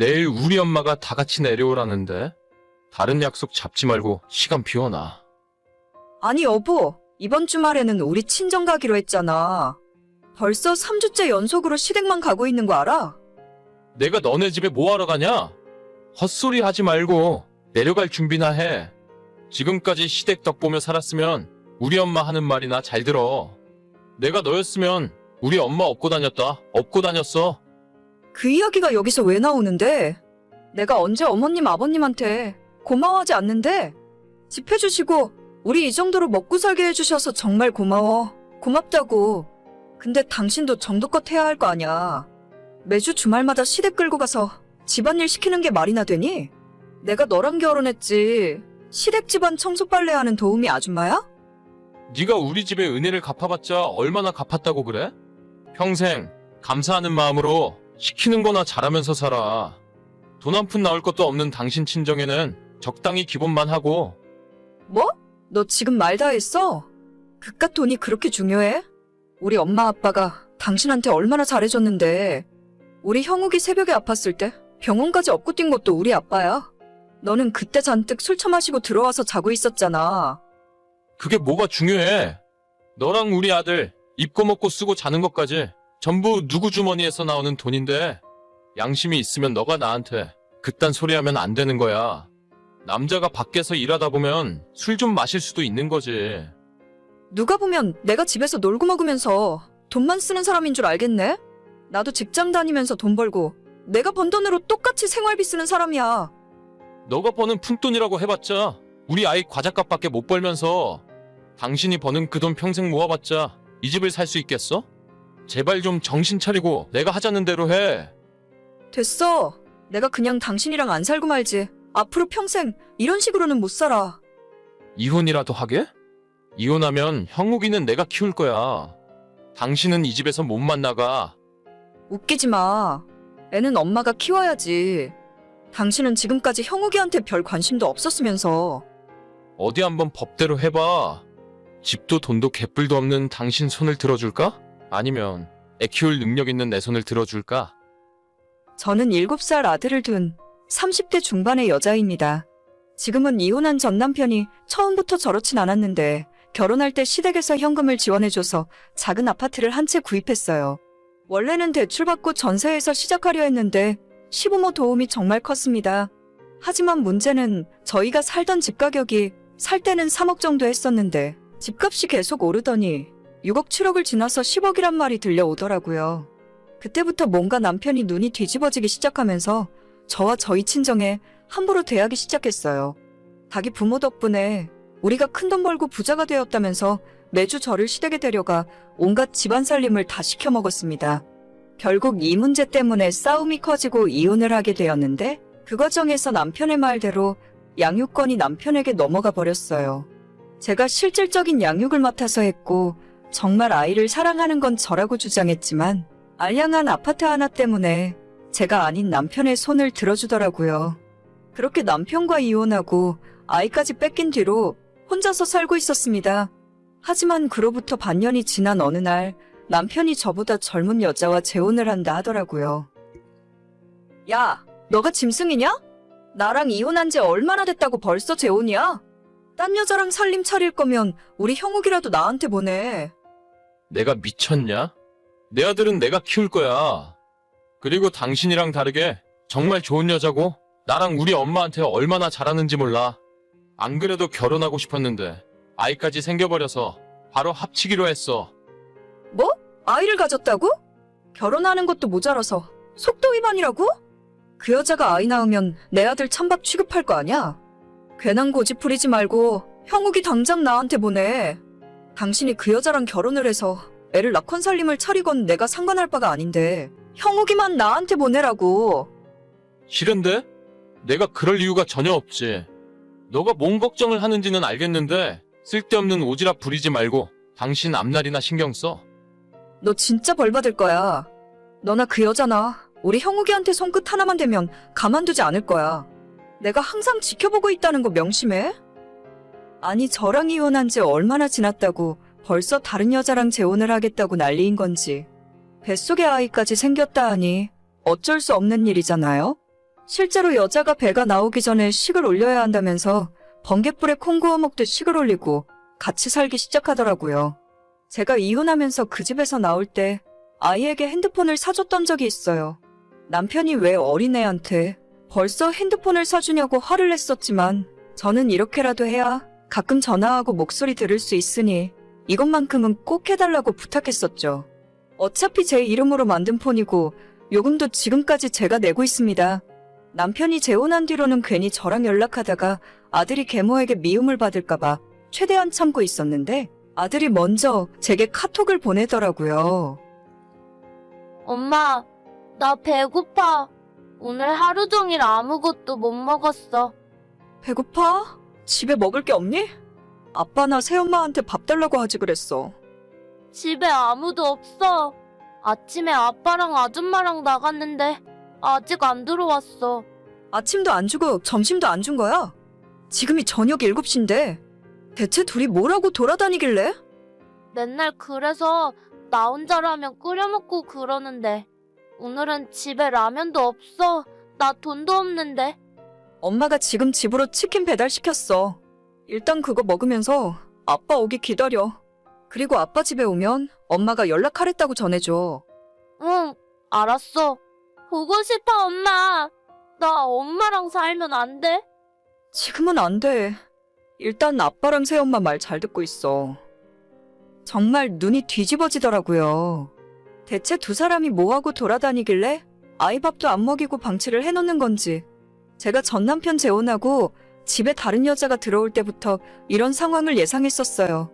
내일 우리 엄마가 다 같이 내려오라는데 다른 약속 잡지 말고 시간 비워놔. 아니, 여보. 이번 주말에는 우리 친정 가기로 했잖아. 벌써 3주째 연속으로 시댁만 가고 있는 거 알아? 내가 너네 집에 뭐 하러 가냐? 헛소리 하지 말고 내려갈 준비나 해. 지금까지 시댁 덕 보며 살았으면 우리 엄마 하는 말이나 잘 들어. 내가 너였으면 우리 엄마 업고 다녔다. 업고 다녔어. 그 이야기가 여기서 왜 나오는데? 내가 언제 어머님, 아버님한테 고마워하지 않는데? 집 해주시고, 우리 이 정도로 먹고 살게 해주셔서 정말 고마워. 고맙다고. 근데 당신도 정도껏 해야 할 거 아냐. 매주 주말마다 시댁 끌고 가서 집안일 시키는 게 말이나 되니? 내가 너랑 결혼했지. 시댁 집안 청소 빨래 하는 도우미 아줌마야? 네가 우리 집에 은혜를 갚아봤자 얼마나 갚았다고 그래? 평생 감사하는 마음으로 시키는 거나 잘하면서 살아. 돈 한 푼 나올 것도 없는 당신 친정에는 적당히 기본만 하고 뭐? 너 지금 말 다 했어? 그깟 돈이 그렇게 중요해? 우리 엄마 아빠가 당신한테 얼마나 잘해줬는데. 우리 형욱이 새벽에 아팠을 때 병원까지 업고 뛴 것도 우리 아빠야. 너는 그때 잔뜩 술 처마시고 들어와서 자고 있었잖아. 그게 뭐가 중요해? 너랑 우리 아들 입고 먹고 쓰고 자는 것까지 전부 누구 주머니에서 나오는 돈인데 양심이 있으면 너가 나한테 그딴 소리 하면 안 되는 거야. 남자가 밖에서 일하다 보면 술 좀 마실 수도 있는 거지. 누가 보면 내가 집에서 놀고 먹으면서 돈만 쓰는 사람인 줄 알겠네? 나도 직장 다니면서 돈 벌고 내가 번 돈으로 똑같이 생활비 쓰는 사람이야. 너가 버는 푼돈이라고 해봤자 우리 아이 과자값밖에 못 벌면서 당신이 버는 그 돈 평생 모아봤자 이 집을 살 수 있겠어? 제발 좀 정신 차리고 내가 하자는 대로 해. 됐어. 내가 그냥 당신이랑 안 살고 말지. 앞으로 평생 이런 식으로는 못 살아. 이혼이라도 하게? 이혼하면 형욱이는 내가 키울 거야. 당신은 이 집에서 몸만 나가. 웃기지 마. 애는 엄마가 키워야지. 당신은 지금까지 형욱이한테 별 관심도 없었으면서. 어디 한번 법대로 해봐. 집도 돈도 개뿔도 없는 당신 손을 들어줄까? 아니면 애 키울 능력 있는 내 손을 들어줄까? 저는 7살 아들을 둔 30대 중반의 여자입니다. 지금은 이혼한 전 남편이 처음부터 저렇진 않았는데 결혼할 때 시댁에서 현금을 지원해줘서 작은 아파트를 한 채 구입했어요. 원래는 대출받고 전세에서 시작하려 했는데 시부모 도움이 정말 컸습니다. 하지만 문제는 저희가 살던 집 가격이 살 때는 3억 정도 했었는데 집값이 계속 오르더니 6억 7억을 지나서 10억이란 말이 들려오더라고요. 그때부터 뭔가 남편이 눈이 뒤집어지기 시작하면서 저와 저희 친정에 함부로 대하기 시작했어요. 자기 부모 덕분에 우리가 큰 돈 벌고 부자가 되었다면서 매주 저를 시댁에 데려가 온갖 집안 살림을 다 시켜 먹었습니다. 결국 이 문제 때문에 싸움이 커지고 이혼을 하게 되었는데 그 과정에서 남편의 말대로 양육권이 남편에게 넘어가 버렸어요. 제가 실질적인 양육을 맡아서 했고 정말 아이를 사랑하는 건 저라고 주장했지만 알량한 아파트 하나 때문에 제가 아닌 남편의 손을 들어주더라고요. 그렇게 남편과 이혼하고 아이까지 뺏긴 뒤로 혼자서 살고 있었습니다. 하지만 그로부터 반년이 지난 어느 날 남편이 저보다 젊은 여자와 재혼을 한다 하더라고요. 야, 너가 짐승이냐? 나랑 이혼한 지 얼마나 됐다고 벌써 재혼이야? 딴 여자랑 살림 차릴 거면 우리 형욱이라도 나한테 보내. 내가 미쳤냐? 내 아들은 내가 키울 거야. 그리고 당신이랑 다르게 정말 좋은 여자고 나랑 우리 엄마한테 얼마나 잘하는지 몰라. 안 그래도 결혼하고 싶었는데 아이까지 생겨버려서 바로 합치기로 했어. 뭐? 아이를 가졌다고? 결혼하는 것도 모자라서 속도 위반이라고? 그 여자가 아이 낳으면 내 아들 찬밥 취급할 거 아냐? 괜한 고집 부리지 말고 형욱이 당장 나한테 보내. 당신이 그 여자랑 결혼을 해서 애를 낳건 살림을 차리건 내가 상관할 바가 아닌데 형욱이만 나한테 보내라고. 싫은데? 내가 그럴 이유가 전혀 없지. 너가 뭔 걱정을 하는지는 알겠는데 쓸데없는 오지랖 부리지 말고 당신 앞날이나 신경 써. 너 진짜 벌 받을 거야. 너나 그 여자나 우리 형욱이한테 손끝 하나만 대면 가만두지 않을 거야. 내가 항상 지켜보고 있다는 거 명심해. 아니 저랑 이혼한 지 얼마나 지났다고 벌써 다른 여자랑 재혼을 하겠다고 난리인 건지. 뱃속에 아이까지 생겼다 하니 어쩔 수 없는 일이잖아요. 실제로 여자가 배가 나오기 전에 식을 올려야 한다면서 번갯불에 콩 구워 먹듯 식을 올리고 같이 살기 시작하더라고요. 제가 이혼하면서 그 집에서 나올 때 아이에게 핸드폰을 사줬던 적이 있어요. 남편이 왜 어린애한테 벌써 핸드폰을 사주냐고 화를 냈었지만 저는 이렇게라도 해야 가끔 전화하고 목소리 들을 수 있으니 이것만큼은 꼭 해달라고 부탁했었죠. 어차피 제 이름으로 만든 폰이고 요금도 지금까지 제가 내고 있습니다. 남편이 재혼한 뒤로는 괜히 저랑 연락하다가 아들이 계모에게 미움을 받을까봐 최대한 참고 있었는데 아들이 먼저 제게 카톡을 보내더라고요. 엄마, 나 배고파. 오늘 하루 종일 아무것도 못 먹었어. 배고파? 집에 먹을 게 없니? 아빠나 새엄마한테 밥 달라고 하지 그랬어. 집에 아무도 없어. 아침에 아빠랑 아줌마랑 나갔는데 아직 안 들어왔어. 아침도 안 주고 점심도 안 준 거야? 지금이 저녁 7시인데 대체 둘이 뭐라고 돌아다니길래? 맨날 그래서 나 혼자 라면 끓여 먹고 그러는데 오늘은 집에 라면도 없어. 나 돈도 없는데. 엄마가 지금 집으로 치킨 배달시켰어. 일단 그거 먹으면서 아빠 오기 기다려. 그리고 아빠 집에 오면 엄마가 연락하랬다고 전해줘. 응, 알았어. 보고 싶어, 엄마. 나 엄마랑 살면 안 돼? 지금은 안 돼. 일단 아빠랑 새엄마 말 잘 듣고 있어. 정말 눈이 뒤집어지더라고요. 대체 두 사람이 뭐하고 돌아다니길래 아이 밥도 안 먹이고 방치를 해놓는 건지. 제가 전 남편 재혼하고 집에 다른 여자가 들어올 때부터 이런 상황을 예상했었어요.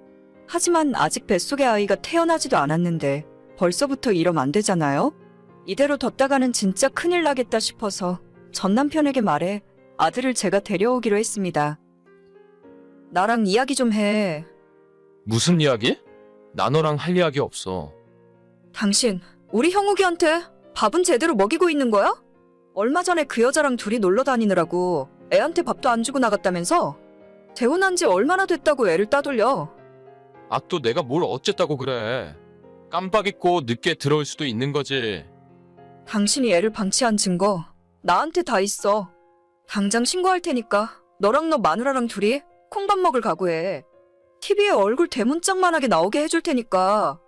하지만 아직 뱃속에 아이가 태어나지도 않았는데 벌써부터 이러면 안 되잖아요? 이대로 뒀다가는 진짜 큰일 나겠다 싶어서 전 남편에게 말해 아들을 제가 데려오기로 했습니다. 나랑 이야기 좀 해. 무슨 이야기? 나 너랑 할 이야기 없어. 당신, 우리 형욱이한테 밥은 제대로 먹이고 있는 거야? 얼마 전에 그 여자랑 둘이 놀러 다니느라고 애한테 밥도 안 주고 나갔다면서? 재혼한 지 얼마나 됐다고 애를 따돌려. 아, 또 내가 뭘 어쨌다고 그래. 깜빡 잊고 늦게 들어올 수도 있는 거지. 당신이 애를 방치한 증거 나한테 다 있어. 당장 신고할 테니까 너랑 너 마누라랑 둘이 콩밥 먹을 각오해. TV에 얼굴 대문짝만하게 나오게 해줄 테니까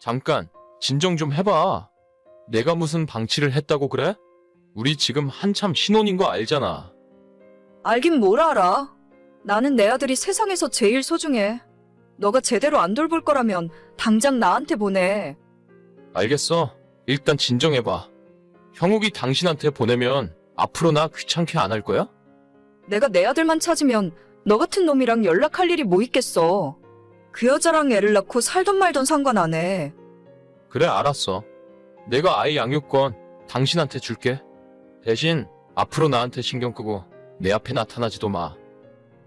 잠깐, 진정 좀 해봐. 내가 무슨 방치를 했다고 그래? 우리 지금 한참 신혼인 거 알잖아. 알긴 뭘 알아. 나는 내 아들이 세상에서 제일 소중해. 너가 제대로 안 돌볼 거라면 당장 나한테 보내. 알겠어. 일단 진정해봐. 형욱이 당신한테 보내면 앞으로 나 귀찮게 안 할 거야? 내가 내 아들만 찾으면 너 같은 놈이랑 연락할 일이 뭐 있겠어. 그 여자랑 애를 낳고 살던 말던 상관 안 해. 그래, 알았어. 내가 아이 양육권 당신한테 줄게. 대신 앞으로 나한테 신경 끄고 내 앞에 나타나지도 마.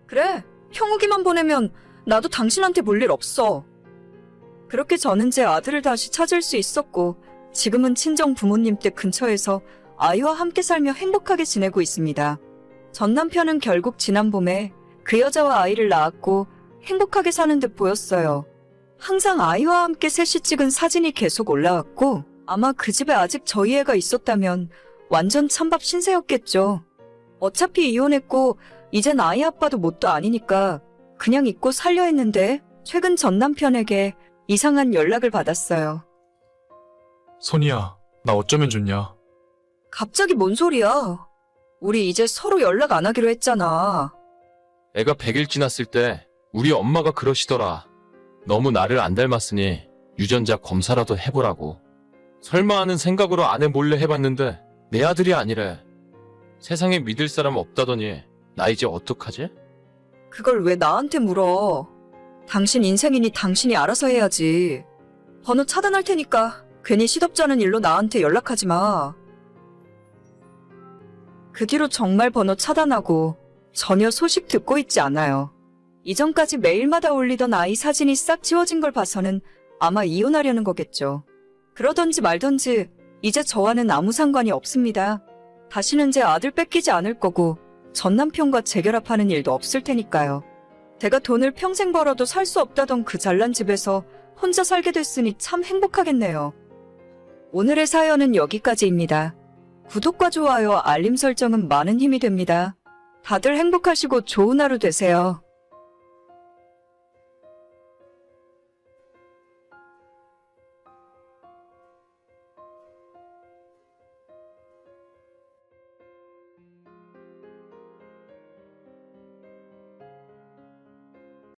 그래, 형욱이만 보내면 나도 당신한테 볼 일 없어. 그렇게 저는 제 아들을 다시 찾을 수 있었고, 지금은 친정 부모님 댁 근처에서 아이와 함께 살며 행복하게 지내고 있습니다. 전 남편은 결국 지난 봄에 그 여자와 아이를 낳았고 행복하게 사는 듯 보였어요. 항상 아이와 함께 셋이 찍은 사진이 계속 올라왔고, 아마 그 집에 아직 저희 애가 있었다면 완전 찬밥 신세였겠죠. 어차피 이혼했고, 이젠 아이 아빠도 뭣도 아니니까 그냥 잊고 살려 했는데 최근 전 남편에게 이상한 연락을 받았어요. 선이야, 나 어쩌면 좋냐? 갑자기 뭔 소리야? 우리 이제 서로 연락 안 하기로 했잖아. 애가 100일 지났을 때 우리 엄마가 그러시더라. 너무 나를 안 닮았으니 유전자 검사라도 해보라고. 설마 하는 생각으로 아내 몰래 해봤는데 내 아들이 아니래. 세상에 믿을 사람 없다더니 나 이제 어떡하지? 그걸 왜 나한테 물어? 당신 인생이니 당신이 알아서 해야지. 번호 차단할 테니까 괜히 시덥잖은 일로 나한테 연락하지 마. 그 뒤로 정말 번호 차단하고 전혀 소식 듣고 있지 않아요. 이전까지 매일마다 올리던 아이 사진이 싹 지워진 걸 봐서는 아마 이혼하려는 거겠죠. 그러던지 말던지 이제 저와는 아무 상관이 없습니다. 다시는 제 아들 뺏기지 않을 거고 전 남편과 재결합하는 일도 없을 테니까요. 제가 돈을 평생 벌어도 살 수 없다던 그 잘난 집에서 혼자 살게 됐으니 참 행복하겠네요. 오늘의 사연은 여기까지입니다. 구독과 좋아요, 알림 설정은 많은 힘이 됩니다. 다들 행복하시고 좋은 하루 되세요.